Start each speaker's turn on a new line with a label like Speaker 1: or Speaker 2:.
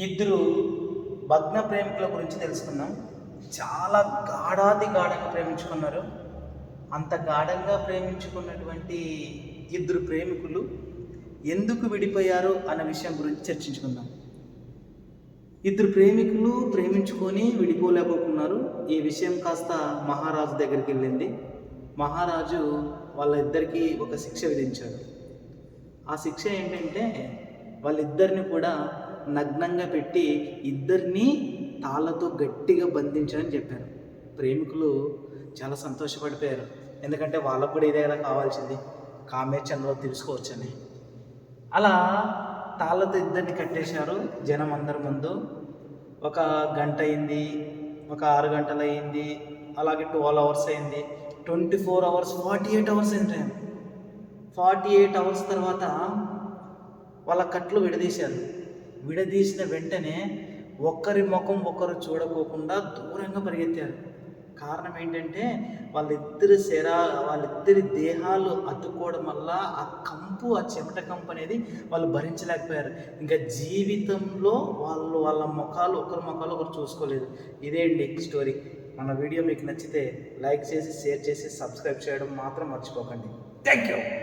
Speaker 1: ఇద్దరు భగ్న ప్రేమికుల గురించి తెలుసుకుందాం. చాలా గాఢాతి గాఢంగా ప్రేమించుకున్నారు. అంత గాఢంగా ప్రేమించుకున్నటువంటి ఇద్దరు ప్రేమికులు ఎందుకు విడిపోయారు అన్న విషయం గురించి చర్చించుకుందాం. ఇద్దరు ప్రేమికులు ప్రేమించుకొని విడిపోలేకపోతున్నారు. ఈ విషయం కాస్త మహారాజు దగ్గరికి వెళ్ళింది. మహారాజు వాళ్ళ ఇద్దరికి ఒక శిక్ష విధించాడు. ఆ శిక్ష ఏంటంటే వాళ్ళిద్దరిని కూడా నగ్నంగా పెట్టి ఇద్దరిని తాళ్ళతో గట్టిగా బంధించని చెప్పారు. ప్రేమికులు చాలా సంతోషపడిపోయారు. ఎందుకంటే వాళ్ళకు కూడా ఇదే కదా కావాల్సింది. కామేచంద్రలో తెలుసుకోవచ్చని. అలా తాళ్ళతో ఇద్దరిని కట్టేశారు జనం అందరి ముందు. ఒక గంట అయింది ఒక ఆరు గంటలు అయింది అలాగే ట్వెల్వ్ అవర్స్ అయింది. Twenty four hours forty eight hours అయింది. టైం ఫార్టీ ఎయిట్ అవర్స్ తర్వాత వాళ్ళ కట్లు విడదీశారు. విడదీసిన వెంటనే ఒక్కరి ముఖం ఒకరు చూడకోకుండా దూరంగా పరిగెత్తారు. కారణం ఏంటంటే వాళ్ళిద్దరి శర వాళ్ళిద్దరి దేహాలు అతుక్కోవడం వల్ల ఆ కంపు ఆ చెమట కంపు అనేది వాళ్ళు భరించలేకపోయారు. ఇంకా జీవితంలో వాళ్ళు వాళ్ళ ముఖాలు ఒకరి ముఖాలు ఒకరు చూసుకోలేదు. ఇదే అండి స్టోరీ. మన వీడియో మీకు నచ్చితే లైక్ చేసి షేర్ చేసి సబ్స్క్రైబ్ చేయడం మాత్రం మర్చిపోకండి. Thank you